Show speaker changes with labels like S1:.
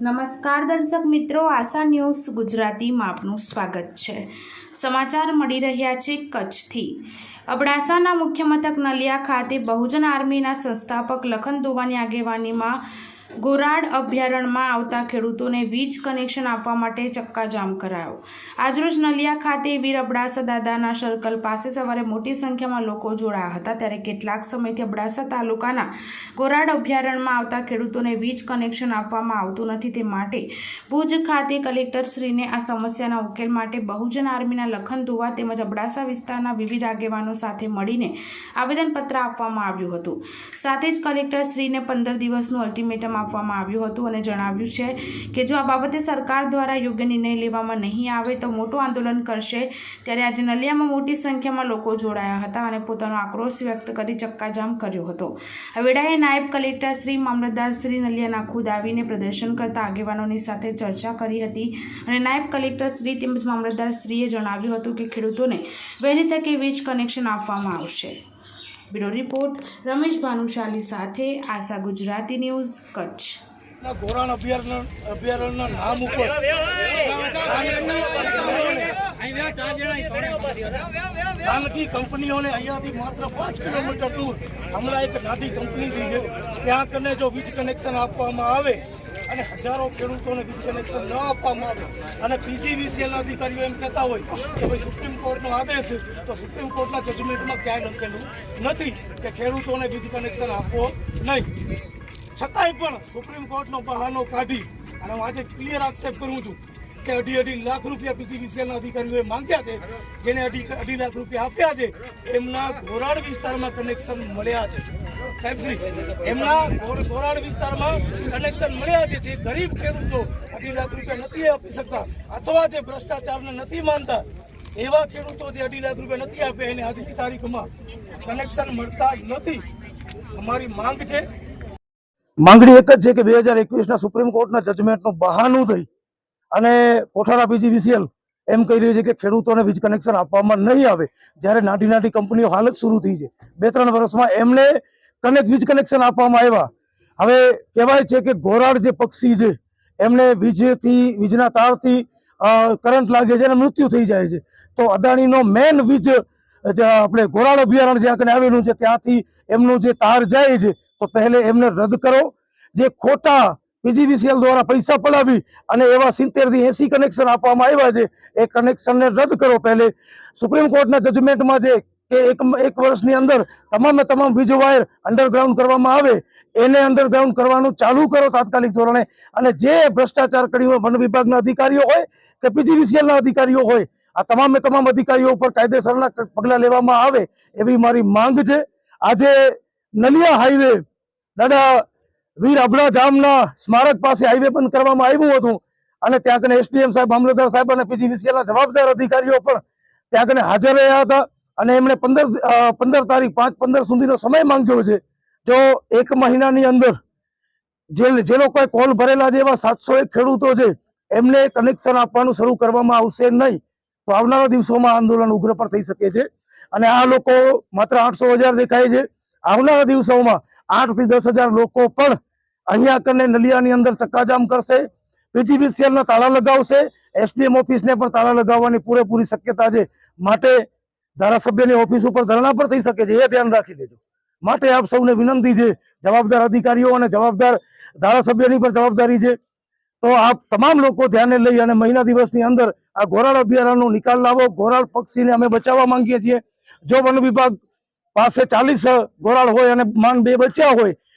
S1: નમસ્કાર દર્શક મિત્રો, આશા ન્યૂઝ ગુજરાતીમાં આપનું સ્વાગત છે. સમાચાર મળી રહ્યા છે કચ્છથી. અબડાસાના મુખ્ય મથક નલિયા ખાતે બહુજન આર્મીના સંસ્થાપક લખન દુવાની આગેવાનીમાં ગોરાડ અભયારણ્યમાં આવતા ખેડૂતોને વીજ કનેક્શન આપવા માટે ચક્કાજામ કરાયો. આજરોજ નલિયા ખાતે વીર અબડાસા દાદાના સર્કલ પાસે સવારે મોટી સંખ્યામાં લોકો જોડાયા હતા. ત્યારે કેટલાક સમયથી અબડાસા તાલુકાના ગોરાડ અભયારણ્યમાં આવતા ખેડૂતોને વીજ કનેક્શન આપવામાં આવતું નથી તે માટે ભુજ ખાતે કલેક્ટરશ્રીને આ સમસ્યાના ઉકેલ માટે બહુજન આર્મીના લખન ધોવા તેમજ અબડાસા વિસ્તારના વિવિધ આગેવાનો સાથે મળીને આવેદનપત્ર આપવામાં આવ્યું હતું. સાથે જ કલેક્ટરશ્રીને પંદર દિવસનું અલ્ટિમેટમ આપવામાં આવ્યું હતું અને જણાવ્યું છે કે જો આ બાબતે સરકાર દ્વારા યોગ્ય નિર્ણય લેવામાં નહીં આવે તો મોટું આંદોલન કરશે. ત્યારે આજે નલિયામાં મોટી સંખ્યામાં લોકો જોડાયા હતા અને પોતાનો આક્રોશ વ્યક્ત કરી ચક્કાજામ કર્યો હતો. વેડાએ નાયબ કલેક્ટર શ્રી મામલતદાર શ્રી નલિયાના ખુદ આવીને પ્રદર્શન કરતા આગેવાનોની સાથે ચર્ચા કરી હતી અને નાયબ કલેક્ટર શ્રી તેમજ મામલતદાર શ્રીએ જણાવ્યું હતું કે ખેડૂતોને વહેલી તકે વીજ કનેક્શન આપવામાં આવશે. બ્યુરો રિપોર્ટ રમેશ ભાનુશાલી સાથે આશા ગુજરાતી ન્યૂઝ કચ્છ.
S2: ના ગોરાણ અભયારણ્ય અભયારણ્યના નામ ઉપર. ખાનગી કંપનીઓને અહીંયાથી માત્ર પાંચ કિલોમીટર દૂર હમણાં એક નાની કંપનીથી છે. ત્યાં કને જો વીજ કનેક્શન આપવામાં આવે અને હજારો ખેડૂતોને વીજ કનેક્શન ન આપવામાં આવે. અને પીજીવીસીએલના અધિકારીઓ એમ કહેતા હોય કે ભાઈ સુપ્રીમ કોર્ટનો આદેશ છે, તો સુપ્રીમ કોર્ટના જજમેન્ટમાં ક્યાંય લખેલું નથી કે ખેડૂતોને વીજ કનેક્શન આપવો નહીં. છતાંય પણ સુપ્રીમ કોર્ટનો બહાનો કાઢી અને હું આજે ક્લિયર આક્ષેપ કરું છું કે અઢી અઢી લાખ રૂપિયા પીજીવીસીએલના અધિકારીઓએ માંગ્યા છે, જેને અઢી અઢી લાખ રૂપિયા આપ્યા છે, એમના ઘોરાડ વિસ્તારમાં કનેક્શન મળ્યા છે. સાહેબશ્રી એમના ઘોરાડ વિસ્તારમાં કનેક્શન મળ્યા છે, જે ગરીબ ખેડૂતો અઢી લાખ રૂપિયા નથી આપી શકતા, અથવા જે ભ્રષ્ટાચારને નથી માનતા, એવા ખેડૂતો જે અઢી લાખ રૂપિયા નથી આપ્યા એને આજની તારીખમાં કનેક્શન મળતા નથી. અમારી માંગ છે. માંગણી એક જ છે કે બે હજાર એકવીસના સુપ્રીમ કોર્ટના જજમેન્ટનું બહાનું થઈ અને કોઠારા પીજીવીસીએલ એમ કહી રહ્યું છે કે ખેડૂતોને વીજ કનેક્શન આપવામાં નહીં આવે. જ્યારે નાની નાની કંપનીઓ હાલ જ શરૂ થઈ છે. બે ત્રણ વર્ષમાં એમને કનેક્ટ વીજ કનેક્શન આપવામાં આવ્યા. હવે કહેવાય છે કે ઘોરાડ જે પક્ષી છે, એમને વીજથી, વીજના તારથી કરંટ લાગે છે અને મૃત્યુ થઈ જાય છે. તો અદાણીનો મેન વીજ આપણે ઘોરાડ અભયારણ્ય જ્યાં આગળ આવેલું છે, ત્યાંથી એમનું જે તાર જાય છે, તો પહેલે એમને રદ કરો. જે ખોટા પીજીવીસીએલ દ્વારા પૈસા પડાવી અને એવા સિત્તેરથી એસી કનેક્શન આપવામાં આવ્યા છે. એ કનેક્શનને રદ કરો પહેલે. સુપ્રીમ કોર્ટના જજમેન્ટમાં જે કે એક એક વર્ષની અંદર તમામે તમામ વીજ વાયર અંડરગ્રાઉન્ડ કરવામાં આવે, એને અંડરગ્રાઉન્ડ કરવાનું ચાલુ કરો તાત્કાલિક ધોરણે. અને જે ભ્રષ્ટાચાર કર્યું હોય વન વિભાગના અધિકારીઓ હોય કે પીજીવીસીએલના અધિકારીઓ હોય, આ તમામે તમામ અધિકારીઓ ઉપર કાયદેસરના પગલાં લેવામાં આવે એવી મારી માંગ છે. આજે નલિયા હાઈવે દાદા વીર અબડા જામના સ્મારક પાસે હાઈવે બંધ કરવામાં આવ્યું હતું. અને ત્યાં કને એસડીએમ સાહેબ, મામલતદાર સાહેબ અને પીજીવીસીએલના જવાબદાર અધિકારીઓ પણ ત્યાં કને હાજર રહ્યા હતા. અને એમણે પંદર પંદર તારીખ, પાંચ, પંદર સુધીનો સમય માંગ્યો છે. જો એક મહિનાની અંદર જે જે લોકોએ કોલ ભરેલા એવા સાતસો એક ખેડૂતો છે, એમને કનેક્શન આપવાનું શરૂ કરવામાં આવશે નહીં, તો આવનારા દિવસોમાં આંદોલન ઉગ્ર પણ થઈ શકે છે. અને આ લોકો માત્ર આઠસો હજાર દેખાય છે. આવનારા દિવસોમાં આઠથી દસ હજાર લોકો પણ અહીંયા કરીને નલિયાની અંદર ચક્કાજામ કરશે. પીજીવીસીએલ ના તાળા લગાવશે. એસડીએમ ઓફિસને પણ તાળા લગાવવાની પૂરેપૂરી શક્યતા છે. માટે ધારાસભ્યની ઓફિસ ઉપર ધરણા પણ થઈ શકે છે. એ ધ્યાન રાખી દેજો માટે આપ સૌને વિનંતી છે, જવાબદાર અધિકારીઓ અને જવાબદાર ધારાસભ્યની પણ જવાબદારી છે. તો આપ તમામ લોકો ધ્યાને લઈ અને મહિના દિવસની અંદર આ ઘોરાળ અભયારણ્યનો નિકાલ લાવો. ઘોરાળ પક્ષીને અમે બચાવવા માંગીએ છીએ. જો વન વિભાગ પાસે ચાલીસ ગોરાળ હોય અને માંગ બે બચ્યા હોય